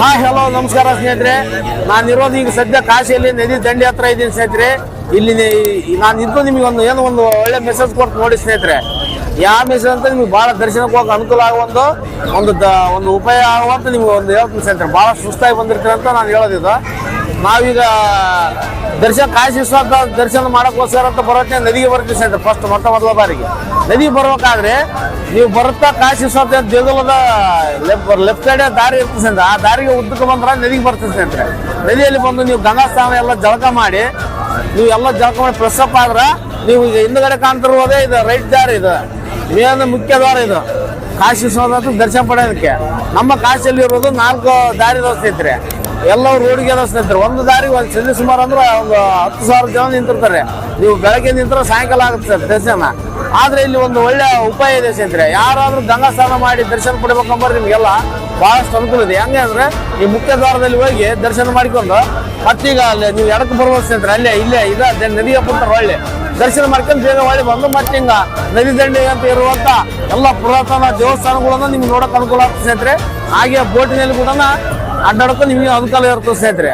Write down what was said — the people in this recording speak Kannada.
ಹಾಯ್ ಹಲೋ ನಮಸ್ಕಾರ ಸ್ನೇಹಿತರೆ. ನಾನಿರೋದು ಈಗ ಸದ್ಯ ಕಾಶಿಯಲ್ಲಿ ನದಿ ದಂಡೆ ಹತ್ರ ಇದ್ದೀನಿ ಸ್ನೇಹಿತರೆ. ಇಲ್ಲಿ ನಾನು ಇದ್ದು ನಿಮಗೆ ಒಂದು ಏನೋ ಒಂದು ಒಳ್ಳೆ ಮೆಸೇಜ್ ಕೊಟ್ಟು ನೋಡಿ ಸ್ನೇಹಿತರೆ. ಯಾವ ಮೆಸೇಜ್ ಅಂತ ನಿಮ್ಗೆ ಭಾಳ ದರ್ಶನಕ್ಕೆ ಹೋಗಿ ಅನುಕೂಲ ಆಗುವ ಒಂದು ಒಂದು ದ ಒಂದು ಉಪಾಯ ಆಗುವಂತ ನಿಮ್ಗೆ ಒಂದು ಹೇಳ್ತೀನಿ ಸ್ನೇಹಿತರೆ. ಭಾಳ ಸುಸ್ತಾಗಿ ಬಂದಿರ್ತೀರ ಅಂತ ನಾನು ಹೇಳೋದಿದ್ದು ನಾವೀಗ ದರ್ಶನ ಕಾಶಿ ವಿಶ್ವನಾಥ ದರ್ಶನ ಮಾಡೋಕ್ಕೋಸ್ಕರ ಅಂತ ಬರೋತ್ತೆ ನದಿಗೆ ಬರ್ತೀವಿ ಸ್ನೇಹಿತರೆ ಫಸ್ಟ್ ಮೊಟ್ಟ ಮೊದಲ ಬಾರಿಗೆ. ನದಿಗೆ ಬರ್ಬೇಕಾದ್ರೆ ನೀವು ಬರುತ್ತಾ ಕಾಶಿ ವಿಶ್ವನಾಥ ದೇಗುಲದ ಲೆಫ್ಟ್ ಸೈಡ್ ದಾರಿ ಇರ್ತದೆ ಸ್ನೇಹಿತರೆ. ಆ ದಾರಿಗೆ ಉದ್ದಕ್ಕೆ ಬಂದ್ರೆ ನದಿಗೆ ಬರ್ತದೆ ಸ್ನೇಹಿತರೆ. ನದಿಯಲ್ಲಿ ಬಂದು ನೀವು ಗಂಗಾ ಸ್ನಾನ ಎಲ್ಲ ಜಳಕ ಮಾಡಿ, ನೀವು ಎಲ್ಲ ಜಳಕ ಮಾಡಿ ಫ್ರೆಶ್ ಅಪ್ ಆದ್ರೆ ನೀವು ಈಗ ಹಿಂದ್ಗಡೆ ಕಾಣ್ತಿರುವುದೇ ಇದು ರೈಟ್ ದಾರಿ ಇದು. ಮೇನ್ ಮುಖ್ಯ ದ್ವಾರ ಇದು. ಕಾಶಿ ವಿಶ್ವನಾಥ ದರ್ಶನ ಪಡೆಯೋದಕ್ಕೆ. ನಮ್ಮ ಕಾಶಿಯಲ್ಲಿ ಇರೋದು ನಾಲ್ಕು ದಾರಿ ವ್ಯವಸ್ಥೆ ಐತ್ರಿ. ಎಲ್ಲವೂ ರೋಡ್ಗೆ ವ್ಯವಸ್ಥೆ ಇದ್ರೆ ಒಂದು ದಾರಿ ಒಂದು ಸರಿ ಸುಮಾರು ಅಂದ್ರೆ ಒಂದು ಹತ್ತು ಸಾವಿರ ಜನ ನಿಂತಿರ್ತಾರೆ. ನೀವು ಬೆಳಗ್ಗೆ ನಿಂತರ ಸಾಯಂಕಾಲ ಆಗುತ್ತೆ ಸರ್ ದರ್ಶನ. ಆದ್ರೆ ಇಲ್ಲಿ ಒಂದು ಒಳ್ಳೆ ಉಪಾಯ ಇದೆ ಸ್ನೇಹಿತರೆ. ಯಾರಾದ್ರೂ ಗಂಗಾ ಸ್ನಾನ ಮಾಡಿ ದರ್ಶನ ಪಡಿಬೇಕಂಬರ್ ನಿಮಗೆಲ್ಲ ಬಹಳಷ್ಟು ಅನುಕೂಲ ಇದೆ. ಹೆಂಗೆ ಅಂದ್ರೆ ಈ ಮುಖ್ಯ ದ್ವಾರದಲ್ಲಿ ಹೋಗಿ ದರ್ಶನ ಮಾಡಿಕೊಂಡು ಮತ್ತೀಗ ಅಲ್ಲಿ ನೀವು ಎಡಕ್ಕೆ ಬರ್ಬೋದು ಸ್ನೇಹಿತರೆ ಅಲ್ಲೇ, ಇಲ್ಲೇ, ಇದೆ ನದಿಗೆ ಪುಟ್ಟ ಒಳ್ಳೆ ದರ್ಶನ ಮಾಡ್ಕೊಂಡು ಬೇಗ ಹೊಳ್ಳಿ ಬಂದು ಮತ್ತೆ ಹಿಂಗ ನದಿ ದಂಡೆ ಅಂತ ಇರುವಂತ ಎಲ್ಲ ಪುರಾತನ ದೇವಸ್ಥಾನಗಳನ್ನ ನಿಮ್ಗೆ ನೋಡಕ್ ಅನುಕೂಲ ಆಗ್ತದೆ ಸ್ನೇಹಿತರೆ ಹಾಗೆ ಬೋಟಿನಲ್ಲಿ ಕೂಡ ಅಡ್ಡಾಡಕ್ಕೂ ನಿಮಗೆ ಅನುಕೂಲ ಇರ್ತದೆ ಸ್ನೇಹಿತರೆ